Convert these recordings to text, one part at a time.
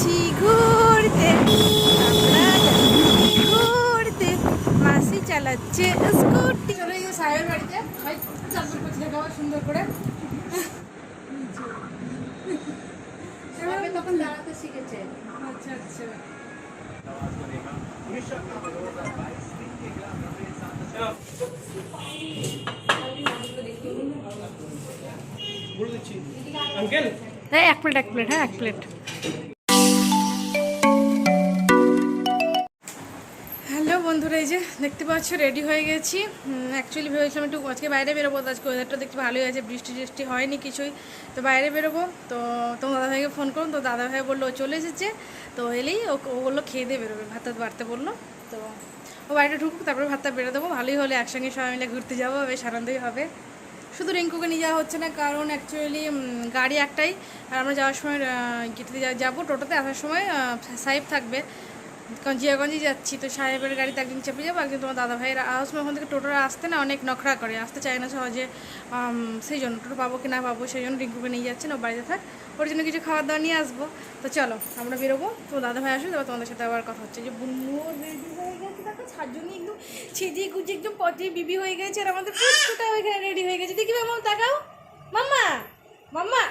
যাচ্ছি ঘুরতে আমরা যাচ্ছি ঘুরতে। মাসি চালাচ্ছে স্কুটি। চলে গিয়ে সাহেবের বাড়িতে। করছে সুন্দর করে। তখন দাঁড়াতে শিখেছে। আচ্ছা আচ্ছা। এক প্লেট এক প্লেট হ্যাঁ এক প্লেট। বন্ধুরা এই যে দেখতে পাচ্ছ রেডি হয়ে গেছি। অ্যাকচুয়ালি ভেবেছিলাম একটু আজকে বাইরে বেরোবো আজকে ওয়েদারটা দেখতে ভালোই আছে, বৃষ্টি টিষ্টি হয়নি কিছুই। তো বাইরে বেরোবো, তো তোমার দাদাভাইকে ফোন করুন তো দাদাভাই বলল ও চলে এসেছে। তো এলেই ও বলল খেয়ে দিয়ে বেরোবে, ভাত টাত বাড়তে বলল। তো ও বাড়িতে ঢুকুক, তারপরে ভাতটা বেরো দেবো, ভালোই হলে একসঙ্গে সবাই মিলে ঘুরতে যাব, বেশ আনন্দই হবে। শুধু রিঙ্কুকে নিয়ে যাওয়া হচ্ছে না, কারণ অ্যাকচুয়ালি গাড়ি একটাই, আর আমরা যাওয়ার সময় গেটে যাব টোটোতে, আসার সময় সাহেব থাকবে। কারণ জিয়াগঞ্জে যাচ্ছি তো সাহেবের গাড়িতে একদিন চেপে যাব একদিন তোমার দাদা ভাইয়ের সময় ওখান থেকে টোটোরা আসতে না অনেক নখরা করে আসতে চায় না সহজে। সেই জন্য টোটো পাবো কি না পাবো সেই জন্য রিঙ্কুকে নিয়ে যাচ্ছেন ও বাড়িতে থাক। ওর জন্য কিছু খাবার দাবার নিয়ে আসব। তো চলো আমরা বেরোবো তো দাদা ভাই আসবে তারপর তোমাদের সাথে আবার কথা হচ্ছে। যে হয়ে গেছে দেখো একদম ছেজিয়ে একদম বিবি হয়ে গেছে আর আমাদের ওইখানে রেডি হয়ে গেছে। দেখি মামা তাকাও। মাম্মা মাম্মা।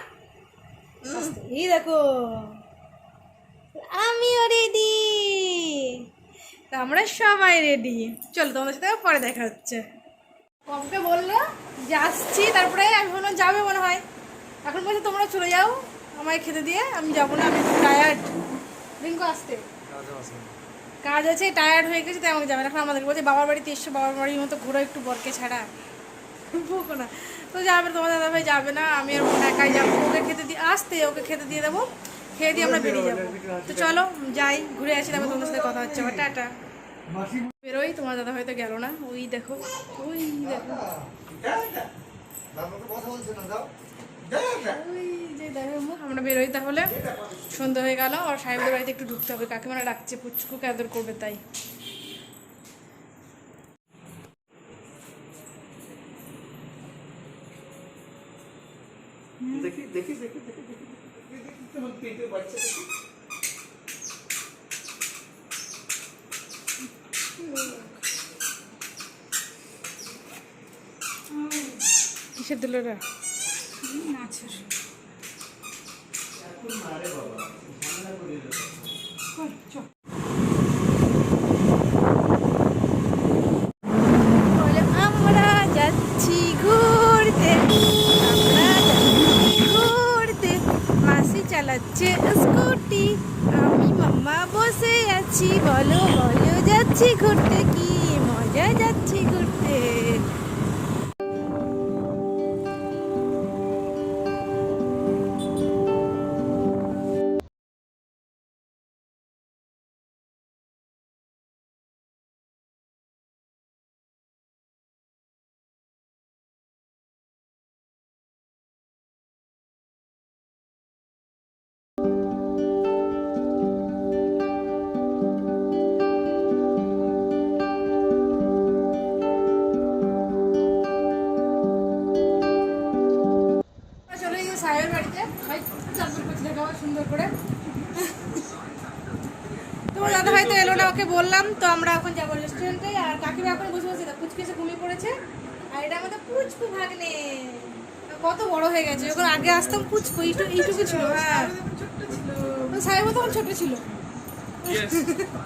এই দেখো আমিও রেডি আমরা সবাই রেডি চলো, তোমাদের সাথে পরে দেখা হচ্ছে। কমকে বলল যে, আসছি। তারপরে আমি যাবে, মনে হয়। এখন বলছে, তোমরা চলে যাও আমায় খেতে দিয়ে। আমি যাব না, আমি টায়ার্ড রিঙ্কু, আসতে। কাজ আছে টায়ার্ড হয়ে গেছে, তাই আমাকে যাবে এখন আমাদের বলছে, বাবার বাড়িতে এসছো, বাবার বাড়ির মতো ঘুরো একটু বরকে ছাড়া। বকো না। তো যাবে, তোমার দাদা ভাই যাবে না, আমি আর একাই যাব। ওকে খেতে দিয়ে, আসতে, ওকে খেতে দিয়ে দেবো। খেয়ে দিয়ে আমরা বেরিয়ে যাব। তো চলো, যাই, ঘুরে আসি, তারপর তোমাদের সাথে কথা হচ্ছে। আমার টাটা। বেরোই, তোমার দাদা হয়তো গেল না। ওই দেখো ওই দেখো। আমরা বেরোই তাহলে। সন্ধ্যা হয়ে গেল আর সাহেবদের বাড়িতে একটু ঢুকতে হবে। কাকিমারা ডাকছে পুচকু আদর করবে তাই দেখি দেখি দেখি দেখি দেখি দেখি তোমার পেটে বাচ্চা দেখি কিসের দুলোরা সুন্দর করে। তোমার দাদা ভাই তো এলো না ওকে বললাম তো আমরা এখন যাব রেস্টুরেন্টে আর কাকিমা এখন বসে বসে পুচকে এসে ঘুমিয়ে পড়েছে। আর এটা আমাদের পুচকু ভাগ্নে। কত বড় হয়ে গেছে যখন আগে আসতাম পুচকু এইটু এইটুকু ছিল হ্যাঁ। তো সাহেবও তখন ছোট ছিল।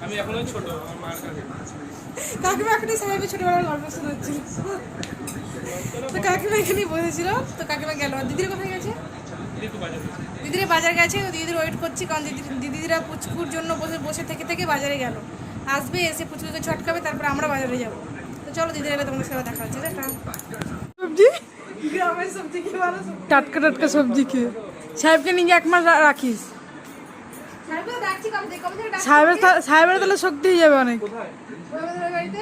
আমি এখনও ছোট আমার মার কাছে। কাকিমা এখনই সাহেবের ছোটবেলার গল্প শোনাচ্ছিল। তো কাকিমা এখানেই বসেছিল তো কাকিমা গেল। দিদির কোথায় গেছে? দিদিরা বাজার গেছে। তো দিদির ওয়েট করছি কারণ দিদি দিদিরা পুচকুর জন্য বসে বসে থেকে থেকে বাজারে গেল। আসবে এসে পুচকুকে ছটকাবে তারপর আমরা বাজারে যাব। তো চলো দিদিরা এলে তোমাদের সাথে দেখা হচ্ছে সবজি? গ্রামের সবজি কি ভালো টাটকা টাটকা সবজি কি সাহেবকে নিয়ে এক মাস রাখিস। সাহেবের তা- সাহেবের তাহলে শক্তি হয়ে যাবে অনেক। কোথায়? বাড়িতে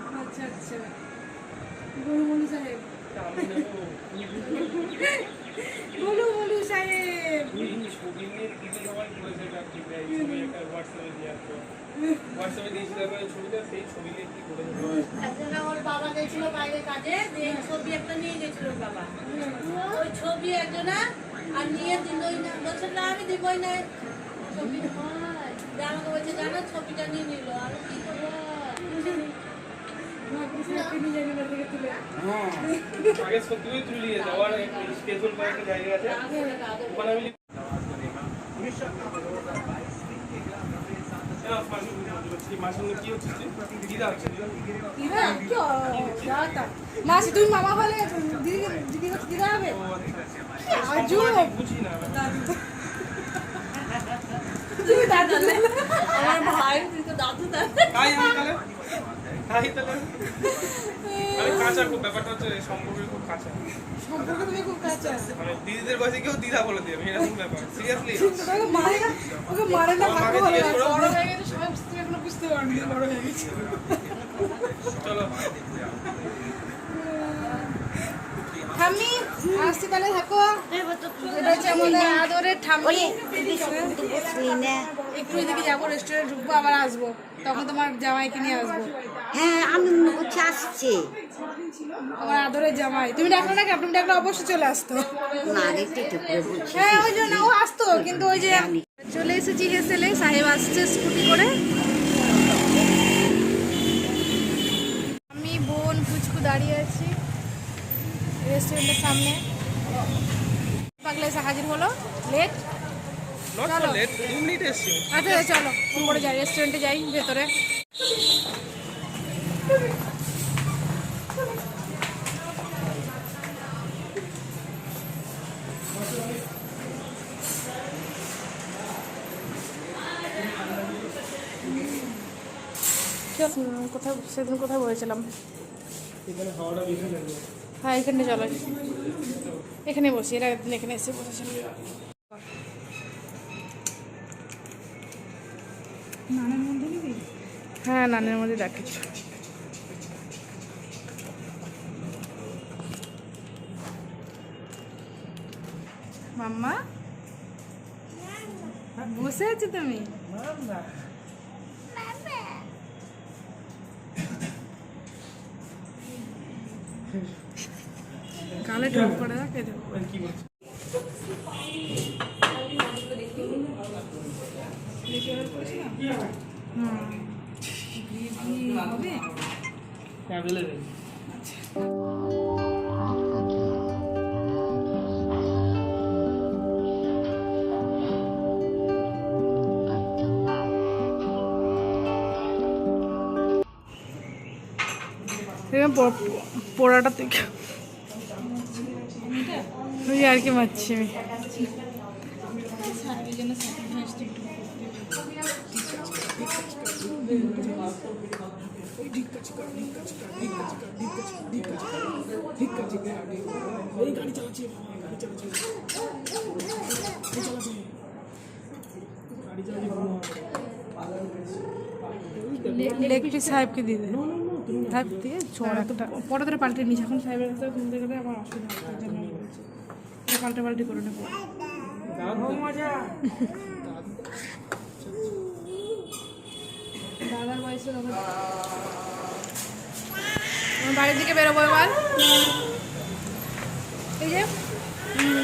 আচ্ছা আচ্ছা। সাহেব। নেব গুরুমণি সাহেব। করেছে একদিন ওর বাবা গেছিল বাইরে কাজে ছবি একটা নিয়ে গেছিল বাবা। ওই ছবি একজনা আর নিয়ে দিলই না বলছে, না, আমি দিবই না। ছবি হয় আমাকে বলছে, জানো, ছবিটা নিয়ে নিল। আর কি মাসি তুমি মামা বলে দিদি দিদি দিদা হবে বুঝি না তুমি দাদু আমার ভাই তুই তো দাদু দাদু তাই তাহলে? আমি কাঁচা খুব ব্যাপারটা হচ্ছে সম্পর্কে খুব কাঁচা। সম্পর্ক তুমি খুব কাছে মানে দিদিদের বয়সে কেউ দিদা বলে দিয়ে এরকম ব্যাপার সিরিয়াসলি ওকে মারে না ওকে মারে না বলে বড় হয়ে গেছে সবাই বুঝতে এখনও বুঝতে পারবি বড় হয়ে গেছে। চলো। ঠাম্মি থাকো। এটা হচ্ছে আমাদের আদরের ঠাম্মি। একটু এদিকে যাব রেস্টুরেন্ট ঢুকবো আবার আসব। তখন তোমার জামাইকে নিয়ে আসব। হ্যাঁ আমি করছি আসছে। আমার আদরের জামাই। তুমি ডাকলে না তুমি ডাকলে অবশ্যই চলে আসতো। না হ্যাঁ ওই জন্য ও আসতো কিন্তু ওই যে চলে এসেছি হেসেলে সাহেব আসছে স্কুটি করে। আমি বোন পুচকু দাঁড়িয়ে আছি রেস্টুরেন্টের সামনে। পাগলা এসে হাজির হলো লেট আচ্ছা চলো উপরে যাই রেস্টুরেন্টে যাই ভেতরে। কোথায় সেদিন কোথায় বলেছিলাম? হ্যাঁ এখানে চলো। এখানে বসি এর আগের দিন এখানে এসে বসেছিলাম হ্যাঁ নানের মধ্যে কিছু মাম্মা? বসে আছো তুমি? গালে ঢোক করে দেখ এই পোড়াটা থেকে আর কি মারছি আমি। লেগটি সাহেবকে দিয়ে দে। সাহেব দিয়ে ছোড় একটা। পরে ধরে পাল্টে নিস। এখন সাহেবের কাছে কিনতে গেলে আমার অসুবিধা এটা পাল্টে পাল্টে করে নেব বাড়ির দিকে বেরোবো এবার। এই যে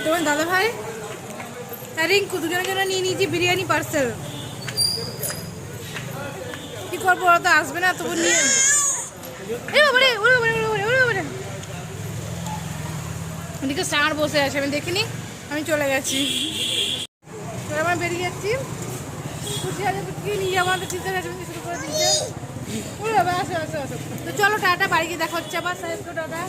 তোমার দাদা ভাই রিঙ্কু দুজনের জন্য নিয়ে নিয়েছি বিরিয়ানি পার্সেল কি করব, ওরা তো আসবে না, তবু নিয়ে ওদিকে স্টার বসে আছে, আমি দেখিনি, আমি চলে গেছি। এবার বেরিয়ে যাচ্ছি। খুশি আছে কি নিয়ে আমাদের চিন্তা আছে শুরু করে দিচ্ছে আসো তো চলো, টাটা, বাড়ি গিয়ে দেখা হচ্ছে আবার সাহেবকে টাটা।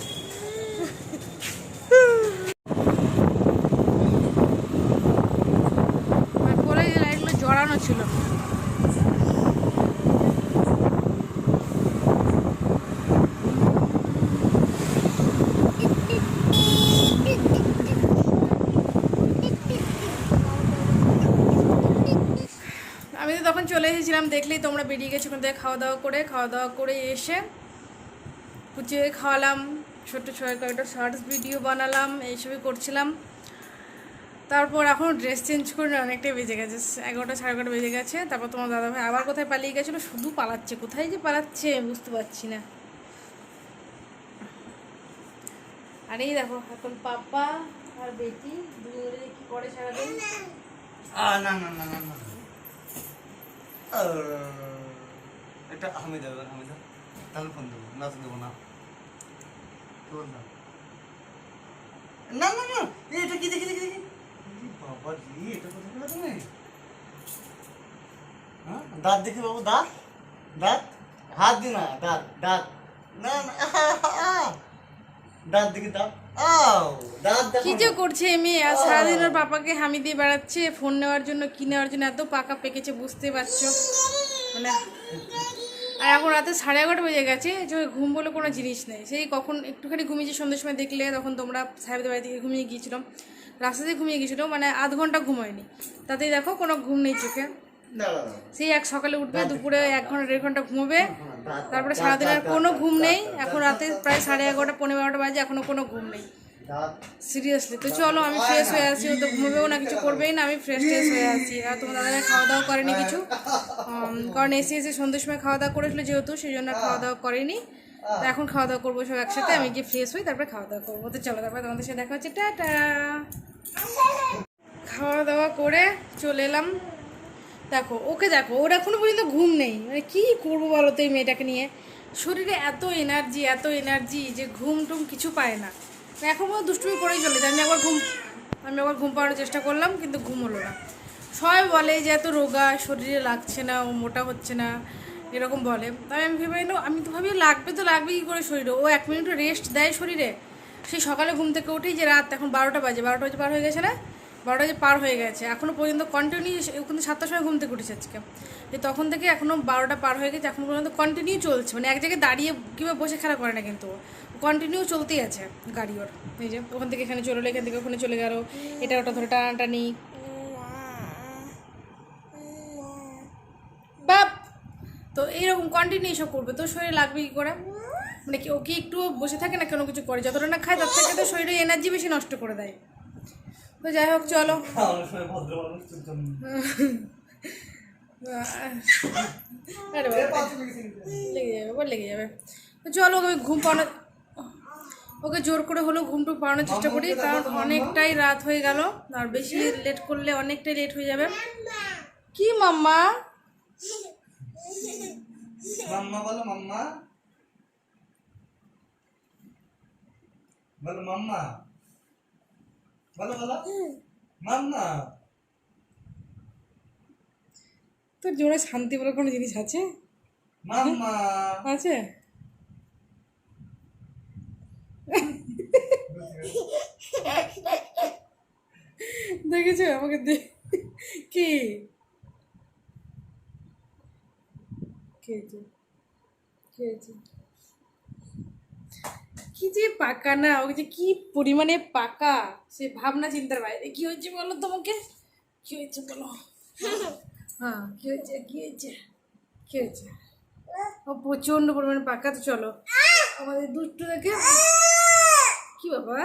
জড়ানো ছিল। এসেছিলাম দেখলেই তোমরা বেরিয়ে গেছো ওখান থেকে খাওয়া দাওয়া করে খাওয়া দাওয়া করে এসে কুচিয়ে খাওয়ালাম, ছোট্ট ছোট কয়েকটা শর্টস ভিডিও বানালাম, এইসবই করছিলাম। তারপর এখন ড্রেস চেঞ্জ করে অনেকটাই বেজে গেছে, এগারোটা সাড়ে এগারোটা বেজে গেছে। তারপর তোমার দাদাভাই আবার কোথায় পালিয়ে গেছিল? শুধু পালাচ্ছে, কোথায় যে পালাচ্ছে বুঝতে পারছি না। আর এই দেখো, এখন পাপা আর বেটি দুজনে কি করে সারাদিন? না না না না। এটা আমি দেবো আমি দেবো তাহলে ফোন দেবো না তো দেবো না। ফোন দাও। না না না এই, এটা কি দেখি দেখি দেখি? এই বাবা জি এটা কোথায় পেলে তুমি? হ্যাঁ দাঁত দেখি বাবু দাঁত। দাঁত? হাত দি না দাঁত দাঁত। না না আহ, দাঁত দেখি দাঁত। আও দাঁত দেখো কি যে করছে মেয়ে? আর সারাদিন ওর পাপাকে হামি দিয়ে বেড়াচ্ছে ফোন নেওয়ার জন্য কি নেওয়ার জন্য এত পাকা পেকেছে বুঝতে পারছ? মানে আর এখন রাতে সাড়ে এগারোটা বেজে গেছে যে ঘুম বলে কোনো জিনিস নেই। সেই কখন একটুখানি ঘুমিয়েছি সন্ধ্যের সময় দেখলে তখন তোমরা সাহেবদের বাড়ি থেকে ঘুমিয়ে গিয়েছিলাম। রাস্তাতে ঘুমিয়ে গিয়েছিল মানে আধ ঘণ্টা ঘুমায়নি। তাতেই দেখো কোনো ঘুম নেই চোখে। সেই এক সকালে উঠবে দুপুরে এক ঘণ্টা দেড় ঘণ্টা ঘুমোবে। তারপরে সারাদিন আর কোনো ঘুম নেই। এখন রাতে প্রায় সাড়ে এগারোটা, পনেরো বারোটা বাজে, এখনও কোনো ঘুম নেই। সিরিয়াসলি তো চলো, আমি ফ্রেশ হয়ে আসি ও তো ঘুমবেও না, কিছু করবেই না, আমি ফ্রেশ ট্রেশ হয়ে আসি আর তোমার দাদা খাওয়া দাওয়া করেনি কিছু? কারণ এসে এসে সন্ধ্যের সময় খাওয়া দাওয়া করেছিল যেহেতু, সেই জন্য খাওয়া দাওয়া করেনি। তো এখন খাওয়া দাওয়া করব সব একসাথে, আমি গিয়ে ফ্রেশ হই, তারপরে খাওয়া দাওয়া করব। তো চলো, তারপরে তোমাদের সাথে দেখা হচ্ছে। টাটা! খাওয়া দাওয়া করে চলে এলাম। দেখো ওকে দেখো ওর এখনও পর্যন্ত ঘুম নেই। মানে কি করব বলো তো এই মেয়েটাকে নিয়ে? শরীরে এত এনার্জি এত এনার্জি যে ঘুম টুম কিছু পায় না। এখন পর্যন্ত দুষ্টুমি করেই চলে যায় আমি একবার ঘুম আমি একবার ঘুম পাওয়ানোর চেষ্টা করলাম কিন্তু ঘুম হলো না। সবাই বলে যে এত রোগা শরীরে লাগছে না ও মোটা হচ্ছে না এরকম বলে। তাই আমি ভেবে নিলাম, আমি তো ভাবি লাগবে তো লাগবে কী করে শরীরে? ও এক মিনিটও রেস্ট দেয় শরীরে। সেই সকালে ঘুম থেকে উঠেই যে রাত এখন বারোটা বাজে বারোটা বাজে পার হয়ে গেছে না? বারোটা যে পার হয়ে গেছে এখনও পর্যন্ত কন্টিনিউ কিন্তু সাতটার সময় ঘুম থেকে উঠেছে আজকে। যে তখন থেকে এখনও বারোটা পার হয়ে গেছে, এখন পর্যন্ত কন্টিনিউ চলছে। মানে এক জায়গায় দাঁড়িয়ে কিংবা বসে খেলা করে না কিন্তু কন্টিনিউ চলতেই আছে গাড়ি ওর। এই যে ওখান থেকে এখানে চলে এখান থেকে ওখানে চলে গেল। এটা ওটা ধরে টানাটানি। বাপ! তো এইরকম কন্টিনিউ সব করবে তো শরীরে লাগবে কি করে? মানে কি ও কি একটু বসে থাকে না, কোনো কিছু করে? যতটা না খায়, তার থেকে তো শরীরে এনার্জি বেশি নষ্ট করে দেয়। তো যাই হোক চলো। লেগে যাবে আবার লেগে যাবে। তো চলো ওকে ঘুম পাওয়ানো ওকে জোর করে হলেও ঘুমটুক পাওয়ানোর চেষ্টা করি কারণ অনেকটাই রাত হয়ে গেল আর বেশি লেট করলে অনেকটাই লেট হয়ে যাবে। কি মাম্মা? মাম্মা বলো মাম্মা। বলো মাম্মা। বলো বলো মাম্মা তোর জোরে শান্তি বলে কোনো জিনিস আছে? মাম্মা আছে? দেখেছ? আমাকে কি? কি? কি? কি যে পাকা না ওকে যে কি পরিমাণে পাকা, সে ভাবনা চিন্তার বাইরে। কি হয়েছে বলো তোমাকে কি হয়েছে বলো? হ্যাঁ কি হয়েছে কি হয়েছে? কি হয়েছে? ও প্রচণ্ড পরিমাণে পাকা, তো চলো। আমাদের দুষ্টু দেখে। কি বাবা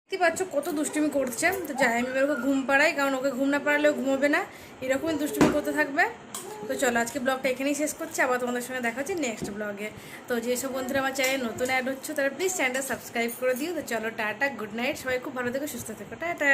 দেখতে পাচ্ছ কত দুষ্টুমি করছে। তো যাই, আমি এবার ওকে ঘুম পাড়াই, কারণ ওকে ঘুম না পাড়ালেও ঘুমোবে না। এরকমই দুষ্টুমি করতে থাকবে। তো চলো আজকে ব্লগটা এখানেই শেষ করছি, আবার তোমাদের সঙ্গে দেখা হচ্ছে নেক্সট ব্লগে তো যেসব বন্ধুরা আমার চ্যানেল নতুন অ্যাড হচ্ছে, তারা প্লিজ চ্যানেলটা সাবস্ক্রাইব করে দিও। তো চলো টাটা গুড নাইট সবাই খুব ভালো থেকো, সুস্থ থেকো, টাটা।